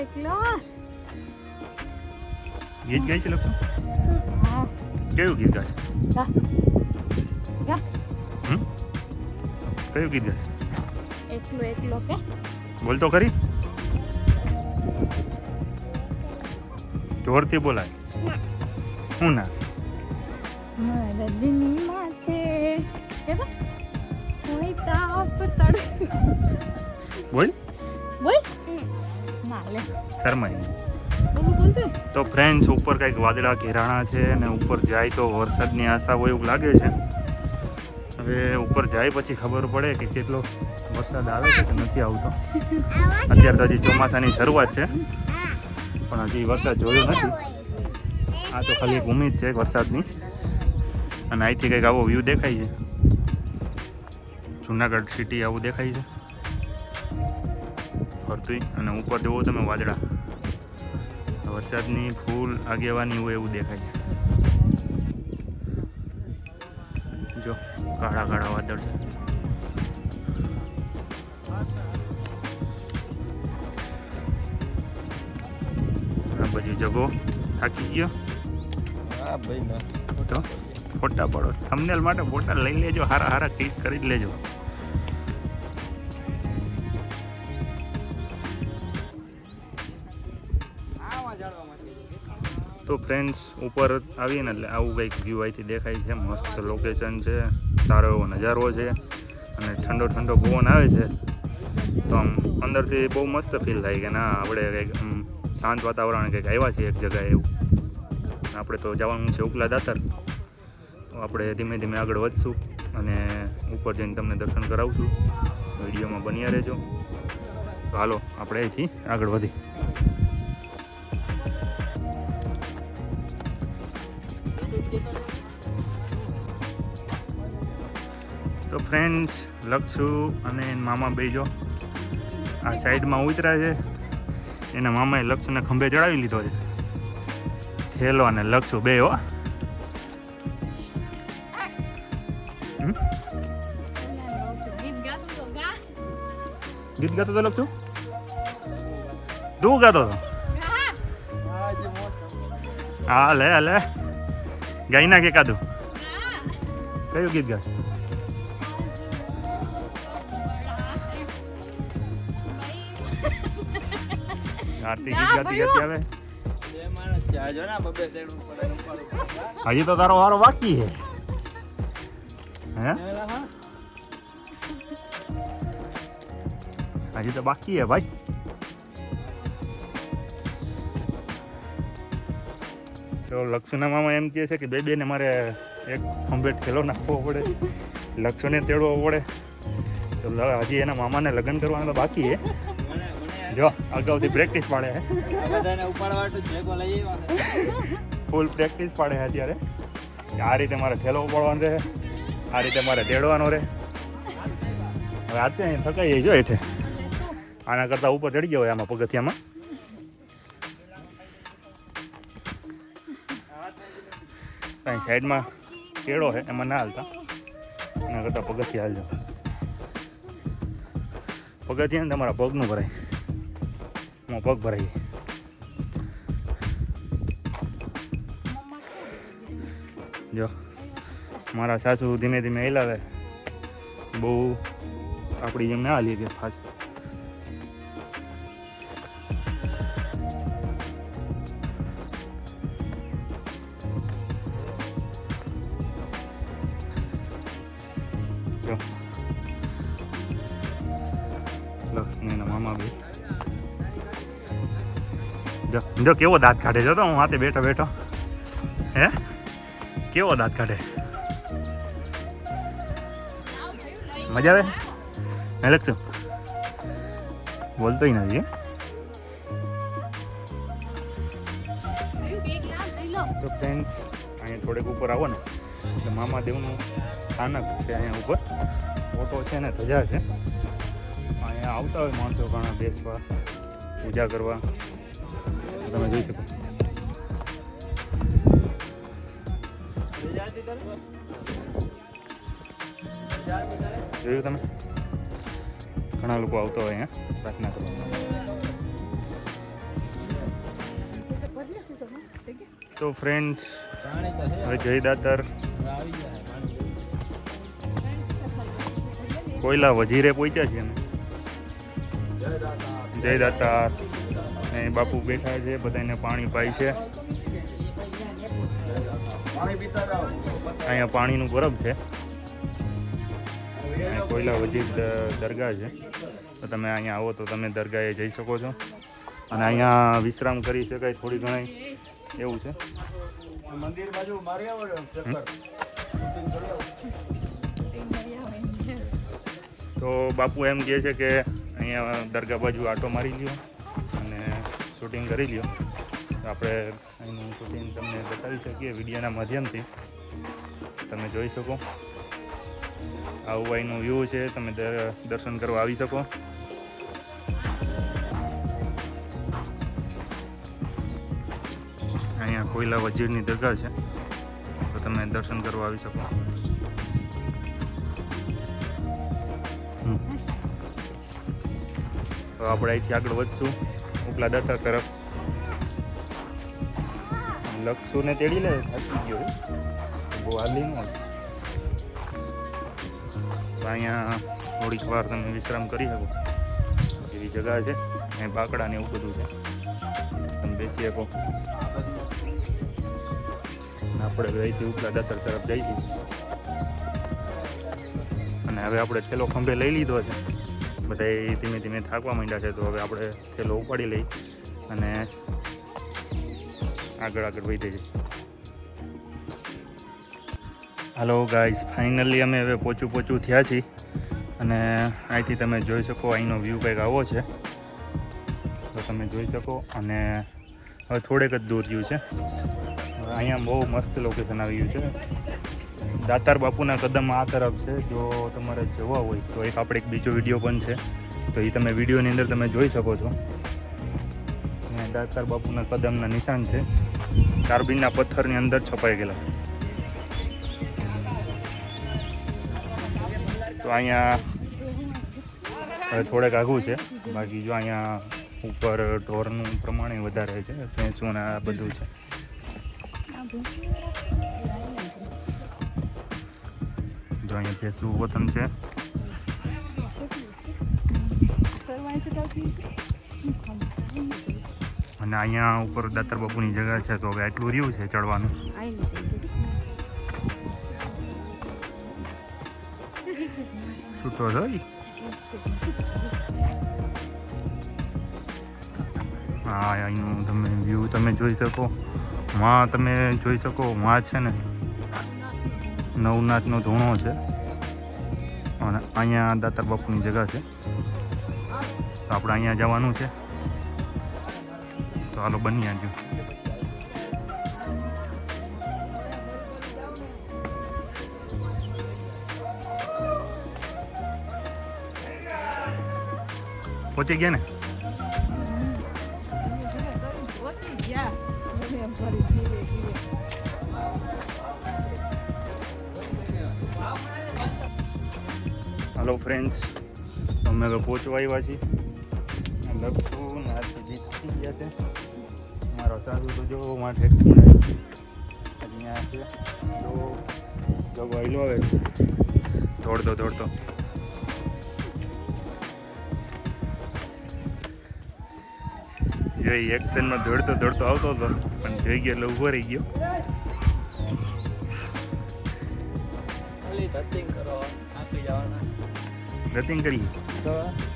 એકલો? ગીત ગાય છે લક્ષુ હા કયું ગીત ગાય? કયું ગીત ગાય? એકલો એકલો કે? બોલ તો ખરી. જોરથી બોલાય. હું ના? મારા દિલની માથે કે તો કોઈ તાપ તડ બોલ. શરમાઈ તો. ફ્રેન્ડ્સ ઉપર કંઈક વાદળા ઘેરાણા છે અને ઉપર જાય તો વરસાદની આશા હોય એવું લાગે છે. હવે ઉપર જાય પછી ખબર પડે કે કેટલો વરસાદ આવે છે કે નથી આવતો. અત્યારે તો હજી ચોમાસાની શરૂઆત છે. પણ હજી વરસાદ જોયો નથી. આ તો ખાલી એક ઉમેદ છે વરસાદની. અને અહીંથી કંઈક આવો વ્યૂ દેખાય છે. જુનાગઢ સિટી આવું દેખાય છે. ફરતું અને ઉપર જુઓ તમે વાદળા. વરસાદની ફૂલ આગેવાની હોય એવું દેખાય. છે જો કાળા કાળા વાદળ. છે આ બધી જગો થાકી ગયો. હા ભાઈ તો ફોટા પાડો. થંબનેલ માટે ફોટા લઈ લેજો હારા હારા ક્લિક કરી જ લેજો. ફ્રેન્ડ્સ ઉપર આવીએ ને એટલે આવું કંઈક વ્યૂ અહીંથી દેખાય છે. મસ્ત લોકેશન છે. સારો એવો નજારો છે. અને ઠંડો ઠંડો પવન આવે છે. તો આમ અંદરથી બહુ મસ્ત ફીલ થાય કે ના, આપણે કંઈક શાંત વાતાવરણ કંઈક આવ્યા છીએ એક જગ્યાએ એવું. આપણે તો જવાનું છે ઉપલા દાતર. તો આપણે ધીમે ધીમે આગળ વધશું અને ઉપર જઈને તમને દર્શન કરાવશું. વિડીયોમાં બન્યા રહેજો. તો હાલો, આપણે અહીંથી આગળ વધી તો ફ્રેન્ડ્સ લક્ષુ અને મામા બે જો આ સાઈડમાં ઉતરા છે. એના મામાએ લક્ષુને ખંભે ચડાવી લીધો છે. છેલ્લો અને લક્ષુ બે હો. ગીત ગાતો તો ગા ગીત ગાતો તો? લક્ષુ તું ગાતો હતો હા લે લે ગાઈ નાખે કાદું? ગા કયું ગીત ગાય? આરતી ગીત ગાતી ગાતી આવે. હજી તો તારો વારો બાકી હે? હે. હજી તો બાકી હે ભાઈ. તો લક્ષુના મામા એમ કહે છે કે બે બેને મારે એક ખંભેટ ખેલો નાખવો પડે. લક્ષુને તેડવો પડે. તો હજી એના મામાને લગ્ન કરવાના તો બાકી છે મને જો અગાઉથી પ્રેક્ટિસ પાડે છે છે. ફૂલ પ્રેક્ટિસ પાડે છે અત્યારે. આ રીતે મારે થેલો ઉપાડવાનો રહે. આ રીતે મારે તેડવાનો રહે. અહીં થકાઈ જાય જો એઠે. આના કરતાં ઉપર ચડી ગયો હોય આમાં પગથિયામાં. અહીં સાઈડમાં કેળો છે, એમાં ના હાલતા. એના કરતાં પગથિયા હાલજો. પગથિયા ને તમારા પગનું ભરાય. હું પગ ભરાય. જો, મારા સાસુ ધીમે ધીમે હિલાવે. બહુ આપણી જેમ ના હાલી ગયા ફાસ્ટ. જો કેવો દાંત કાઢે? જો તો હું હાથે બેઠો બેઠો. હે? કેવો દાંત કાઢે? મજા આવે? મેં લખશું બોલતોય નથી? તો ફ્રેન્ડ્સ અહીંયા થોડેક ઉપર આવો ને. એટલે મામાદેવનું સ્થાનક છે અહીંયા ઉપર. ફોટો છે ને, ધજા છે. અહીંયા આવતા હોય માણસો ઘણા દેશમાં પૂજા કરવા. તમે જોઈ શકો. જોયું તમે? ઘણા લોકો આવતા હોય અહીંયા પ્રાર્થના કરવા તો ફ્રેન્ડ્સ હવે જય દાતર. કોયલા વજીરે પહોંચ્યા છે જય દાતા ને બાપુ બેઠા છે બધાને પાણી પાય છે. અહીંયા પાણીનું બરફ છે. અહીંયા કોયલા વજીર દ- દરગાહ છે. તો તમે અહીંયા આવો તો તમે દરગાહે જઈ શકો છો. અને અહીંયા વિશ્રામ કરી શકાય થોડી ઘણી. એવું છે. મંદિર બાજુ મારી. તો બાપુ એમ કહે છે કે અહીંયા દરગાહ બાજુ આટો મારી લ્યો. શૂટિંગ કરી લ્યો. આપણે અહીંનું શૂટિંગ તમને બતાવી શકીએ વિડીયોના માધ્યમથી. તમે જોઈ શકો. આવું અહીંનું વ્યૂ છે, તમે દર્શન કરવા આવી શકો. અહીંયા કોયલા વજીરની દરગાહ છે. તો તમે દર્શન કરવા આવી શકો. તો આપણે અહીંથી આગળ વધશું. ઉપલા દાતા તરફ. લક્ષુને તેડી લે, થાકી ગયો. બહુ હાલી ન અહીંયા થોડીક વાર તમે વિશ્રામ કરી શકો. એવી જગા છે. અહીં બાકડા ને એવું બધું છે. તમે બેસી શકો. આપણે અહીંથી ઉપલા દાતર તરફ જઈશું. અને હવે આપણે છેલ્લો ખંભે લઈ લીધો છે. બધા ધીમે ધીમે થાકવા માંડ્યા છે, તો હવે આપણે થેલો ઉપાડી લઈ અને આગળ આગળ વધી જઈએ. હલો ગાઈઝ ફાઇનલી અમે હવે પોચું પોચું થયા છીએ અને અહીંથી તમે જોઈ શકો અહીંનો વ્યૂ કંઈક આવો છે. તો તમે જોઈ શકો અને હવે થોડેક જ દૂર રહ્યું છે. અહીંયા બહુ મસ્ત લોકેશન આવ્યું છે. દાતાર બાપુના કદમ આ તરફ છે, જો તમારે જોવા હોય તો એક આપણે એક બીજો વીડિયો પણ છે. તો એ તમે વિડીયોની અંદર તમે જોઈ શકો છો. અને દાતાર બાપુના કદમના નિશાન છે. કાર્બિનના પથ્થરની અંદર છપાઈ ગયેલા. તો અહીંયા હવે થોડેક આઘું છે. બાકી જો અહીંયા ઉપર ઢોરનું પ્રમાણે વધારે છે. ભેંસું આ બધું છે. જો અહીંયા ભેંસું વતન છે. અને અહીંયા ઉપર દાતર બાપુની જગ્યા છે, તો હવે આટલું રહ્યું છે ચડવાનું. છૂટો થઈ હા, અહીંનું તમે વ્યૂ તમે જોઈ શકો. માં તમે જોઈ શકો, માં છે ને. નવનાથનો ધૂણો છે. અને અહીંયા દાતાર બાપુની જગા છે. તો આપણે અહીંયા જવાનું છે. તો હાલો બની આવજો પહોંચી ગયા ને? હલો ફ્રેન્ડ્સ અમે હવે પહોંચવા આવ્યા છીએ. લખું ને આથી જીતી ગયા છે. મારો સાસુ તો જો ખૂણે અહીંયા છે. તો આવેલો આવે દોડતો દોડતો. જો એક્શનમાં દોડતો દોડતો આવતો હતો પણ જોઈ ગયો એટલે ઊભો રહી ગયો. કરો. જવાના. ગતિંગ કરી.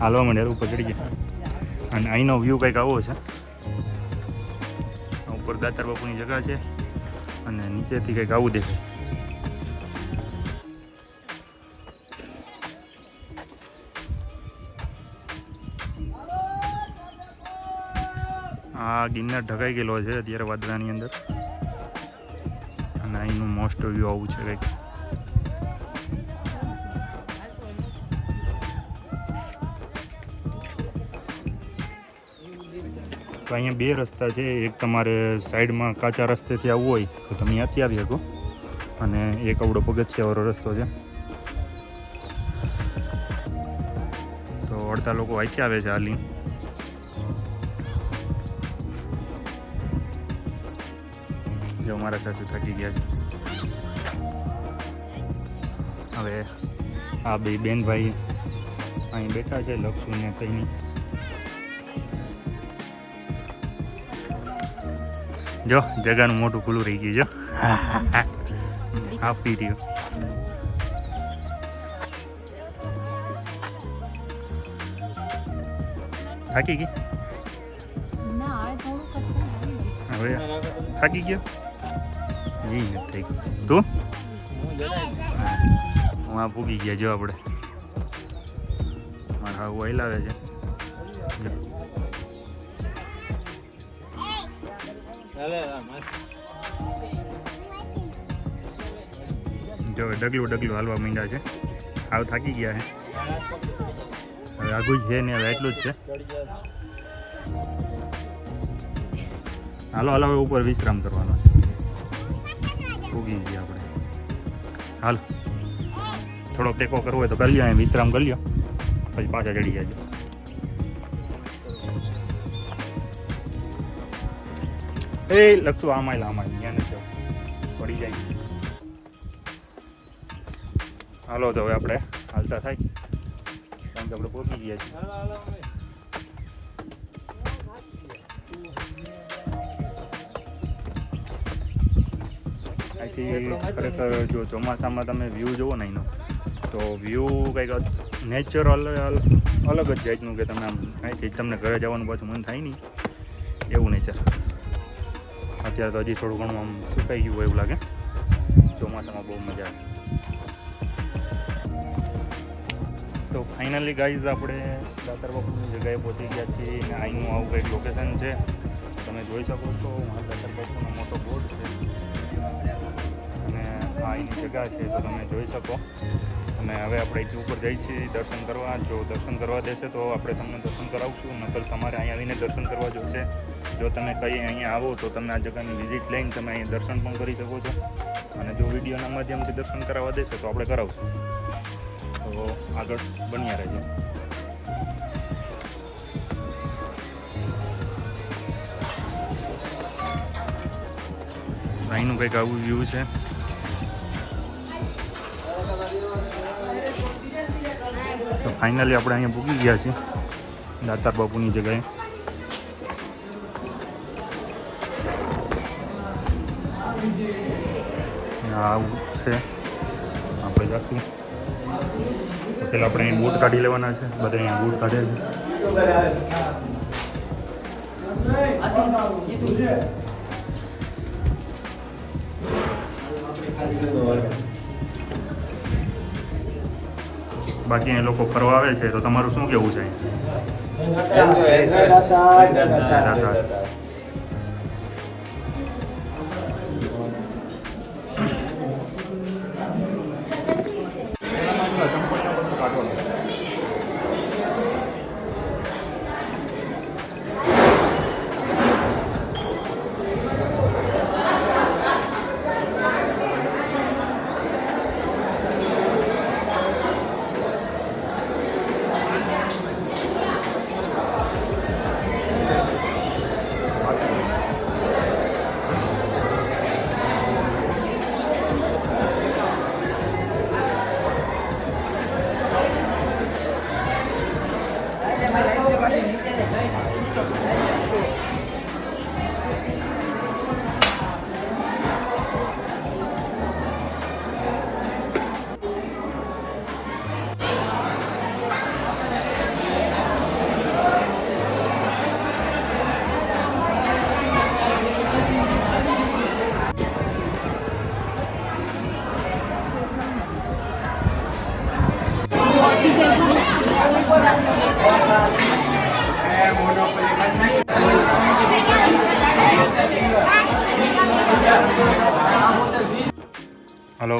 હાલવા માંડ્યા ઉપર ચડી ગયા. અને અહીંનો વ્યૂ કંઈક આવો છે. ઉપર દાતાર બાપુની જગા છે. અને નીચેથી કંઈક આવું દેખાય. આ ગિરનાર ઢકાઈ ગયેલો છે અત્યારે વાદળાની અંદર. અને અહીંનું મોસ્ટ વ્યૂ આવું છે કંઈક. તો અહીંયા બે રસ્તા છે. એક તમારે સાઈડમાં કાચા રસ્તેથી આવવું હોય તો તમે ત્યાંથી આવી શકો. અને એક આવડો પગથિયાવાળો રસ્તો છે. તો અડધા લોકો અહીંથી આવે છે હાલી જો મારા સાસુ થાકી ગયા છે. હવે આ બે બેનભાઈ અહીં બેઠા છે લક્ષુ ને કઈની જો જગાનું મોટું ખુલ્લું રહી ગયું જો. આપી રહ્યું થાકી ગઈ? જ હવે થાકી ગયો? ઈ નથી તું? હું આ ભૂગી ગયા જો આપણે. મારા હાવ આવે છે. જો ડગલું ડગલું હાલવા માંડ્યા છે. આવ થાકી ગયા છે. હવે આગું છે ને હવે એટલું જ છે. હાલો હાલો, હવે ઉપર વિશ્રામ કરવાનો છે. ઉગી ગયા આપણે. હાલ. થોડો ટેકો કરવો હોય તો કરી લ્યો વિશ્રામ કરી લ્યો. પછી પાછા ચડી જાય એ લખશું આમાં આમાં અહીંયા નથી પડી જાય. હાલો, તો હવે આપણે હાલતા થાય. કારણ કે આપણે પહોંચી ગયા છીએ. અહીંથી ખરેખર જો ચોમાસામાં તમે વ્યૂ જુઓ ને એનો, તો વ્યૂ કંઈક નેચરલ અલગ જ જાતનું કે તમે આમ અહીંથી તમને ઘરે જવાનું પાછું મન થાય નહીં. એવું નેચર અત્યારે તો હજી થોડું ઘણું આમ સુકાઈ ગયું હોય એવું લાગે. ચોમાસામાં બહુ મજા આવે. તો ફાઇનલી ગાઈઝ આપણે દાતર બાપુની જગ્યાએ પહોંચી ગયા છીએ અને અહીંનું આવું કંઈક લોકેશન છે. તમે જોઈ શકો છો દાતર બાપુનો મોટો બોર્ડ છે. અને આ અહીંની જગ્યા છે, તો તમે જોઈ શકો. અને હવે આપણે અહીંથી ઉપર જઈએ છીએ દર્શન કરવા. જો દર્શન કરવા દેશે તો આપણે તમને દર્શન કરાવશું. નકલ તમારે અહીંયા આવીને દર્શન કરવા જોશે. જો તમે કઈ અહીંયા આવો તો તમે આ જગ્યાની વિઝિટ લઈને તમે અહીં દર્શન પણ કરી શકો છો. અને જો વિડીયોના માધ્યમથી દર્શન કરાવવા દેશે તો આપણે કરાવશું. તો આગળ બન્યા રહેજો. અહીંનું કંઈક આવું વ્યૂ છે. ફાઇનલી આપણે અહીંયા પૂકી ગયા છીએ. દાતાર બાપુની જગ્યાએ. આવું છે. આપણે જશું પેલા આપણે અહીં બૂટ કાઢી લેવાના છે. બધા અહીંયા બૂટ કાઢે છે. બાકી એ લોકો ફરવા આવે છે તો તમારું શું કેવું છે?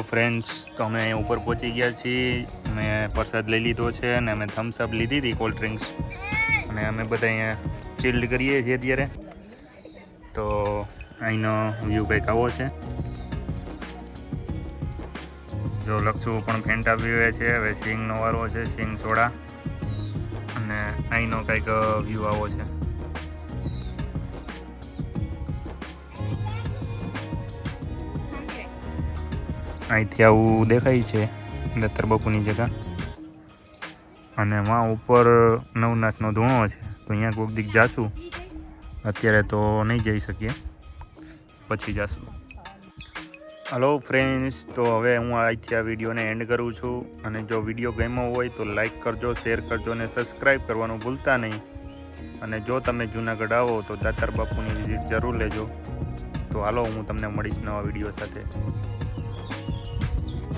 ફ્રેન્ડ્સ તો અમે ઉપર પહોંચી ગયા છીએ. મેં પ્રસાદ લઈ લીધો છે અને અમે થમ્સઅપ લીધી હતી કોલ્ડ ડ્રિંક્સ અને અમે બધા અહીંયા ચિલ્ડ કરીએ છીએ અત્યારે. તો અહીંનો વ્યૂ કંઈક આવો છે. જો લક્ષુ પણ ફેન્ટા પીવે છે. હવે સિંગનો વારો છે સિંગ સોડા. અને અહીંનો કંઈક વ્યૂ આવો છે. અહીંથી આવું દેખાય છે, દત્તર બાપુની જગા અને માં ઉપર નવનાથનો ધૂણો છે, તો અહીંયા કોઈક દીક જાશું. અત્યારે તો નહીં જઈ શકીએ, પછી જાશું. હલો ફ્રેન્ડ્સ તો હવે હું અહીંથી આ વિડીયોને એન્ડ કરું છું. અને જો વીડિયો ગમ્યો હોય તો લાઈક કરજો શેર કરજો અને સબસ્ક્રાઈબ કરવાનું ભૂલતા નહીં. અને જો તમે જુનાગઢ આવો તો દાતાર બાપુની વિઝિટ જરૂર લેજો. તો હાલો, હું તમને મળીશ નવા વીડિયો સાથે.